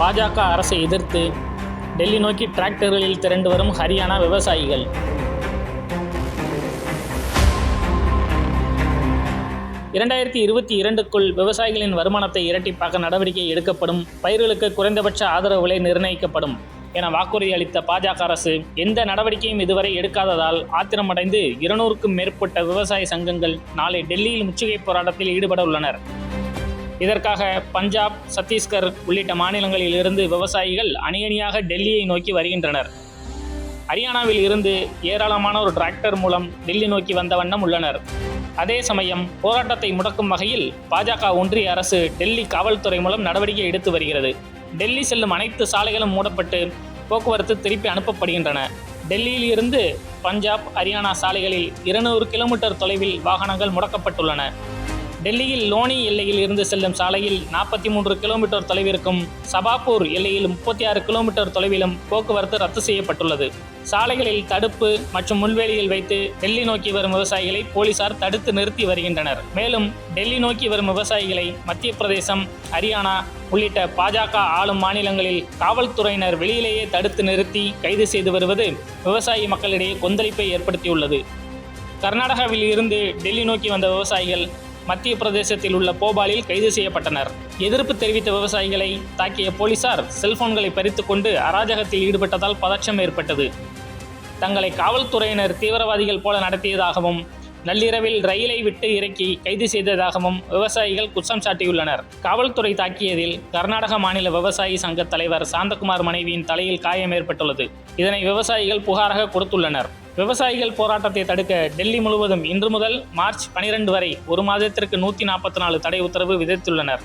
பாஜக அரசை எதிர்த்து டெல்லி நோக்கி டிராக்டர்களில் திரண்டு வரும் ஹரியானா விவசாயிகள். இரண்டாயிரத்தி இருபத்தி இரண்டுக்குள் விவசாயிகளின் வருமானத்தை இரட்டிப்பாக்க நடவடிக்கை எடுக்கப்படும். பயிர்களுக்கு குறைந்தபட்ச ஆதரவு விலை நிர்ணயிக்கப்படும். என வாக்குறுதி அளித்த பாஜக அரசு எந்த நடவடிக்கையும் இதுவரை எடுக்காததால் ஆத்திரமடைந்து இருநூறுக்கும் மேற்பட்ட விவசாய சங்கங்கள் நாளை டெல்லியில் முற்றுகை போராட்டத்தில் ஈடுபட உள்ளனர். இதற்காக பஞ்சாப் சத்தீஸ்கர் உள்ளிட்ட மாநிலங்களில் இருந்து விவசாயிகள் அணியணியாக டெல்லியை நோக்கி வருகின்றனர். ஹரியானாவில் இருந்து ஏராளமான ஒரு டிராக்டர் மூலம் டெல்லி நோக்கி வந்த வண்ணம் உள்ளனர். அதே சமயம் போராட்டத்தை முடக்கும் வகையில் பாஜக ஒன்றிய அரசு டெல்லி காவல்துறை மூலம் நடவடிக்கை எடுத்து வருகிறது. டெல்லி செல்லும் அனைத்து சாலைகளும் மூடப்பட்டு போக்குவரத்து திருப்பி அனுப்பப்படுகின்றன. டெல்லியில் இருந்து பஞ்சாப் ஹரியானா சாலைகளில் இருநூறு கிலோமீட்டர் தொலைவில் வாகனங்கள் முடக்கப்பட்டுள்ளன. டெல்லியில் லோனி எல்லையில் இருந்து செல்லும் சாலையில் நாற்பத்தி மூன்று கிலோமீட்டர் தொலைவிற்கும் சபாப்பூர் எல்லையில் முப்பத்தி ஆறு கிலோமீட்டர் தொலைவிலும் போக்குவரத்து ரத்து செய்யப்பட்டுள்ளது. சாலைகளில் தடுப்பு மற்றும் முள்வேலியில் வைத்து டெல்லி நோக்கி வரும் விவசாயிகளை போலீசார் தடுத்து நிறுத்தி வருகின்றனர். மேலும் டெல்லி நோக்கி வரும் விவசாயிகளை மத்திய பிரதேசம் ஹரியானா உள்ளிட்ட பாஜக ஆளும் மாநிலங்களில் காவல்துறையினர் வெளியிலேயே தடுத்து நிறுத்தி கைது செய்து வருவது விவசாயி மக்களிடையே கொந்தளிப்பை ஏற்படுத்தியுள்ளது. கர்நாடகாவில் இருந்து டெல்லி நோக்கி வந்த விவசாயிகள் மத்திய பிரதேசத்தில் உள்ள போபாலில் கைது செய்யப்பட்டனர். எதிர்ப்பு தெரிவித்த விவசாயிகளை தாக்கிய போலீசார் செல்போன்களை பறித்துக் கொண்டு அராஜகத்தில் ஈடுபட்டதால் பதற்றம் ஏற்பட்டது. தங்களை காவல்துறையினர் தீவிரவாதிகள் போல நடத்தியதாகவும் நள்ளிரவில் ரயிலை விட்டு இறக்கி கைது செய்ததாகவும் விவசாயிகள் குற்றம் சாட்டியுள்ளனர். காவல்துறை தாக்கியதில் கர்நாடக மாநில விவசாயி சங்க தலைவர் சாந்தகுமார் மனைவியின் தலையில் காயம் ஏற்பட்டுள்ளது. இதனை விவசாயிகள் புகாராக கொடுத்துள்ளனர். விவசாயிகள் போராட்டத்தை தடுக்க டெல்லி முழுவதும் இன்று முதல் மார்ச் பனிரெண்டு வரை ஒரு மாதத்திற்கு நூற்றி நாற்பத்தி நாலு தடை உத்தரவு விதித்துள்ளனர்.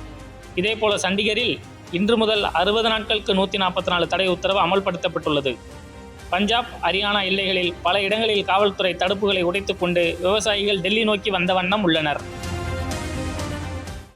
இதேபோல சண்டிகரில் இன்று முதல் அறுபது நாட்களுக்கு நூற்றி நாற்பத்தி நாலு தடை உத்தரவு அமல்படுத்தப்பட்டுள்ளது. பஞ்சாப் ஹரியானா எல்லைகளில் பல இடங்களில் காவல்துறை தடுப்புகளை உடைத்துக் கொண்டு விவசாயிகள் டெல்லி நோக்கி வந்த வண்ணம் உள்ளனர்.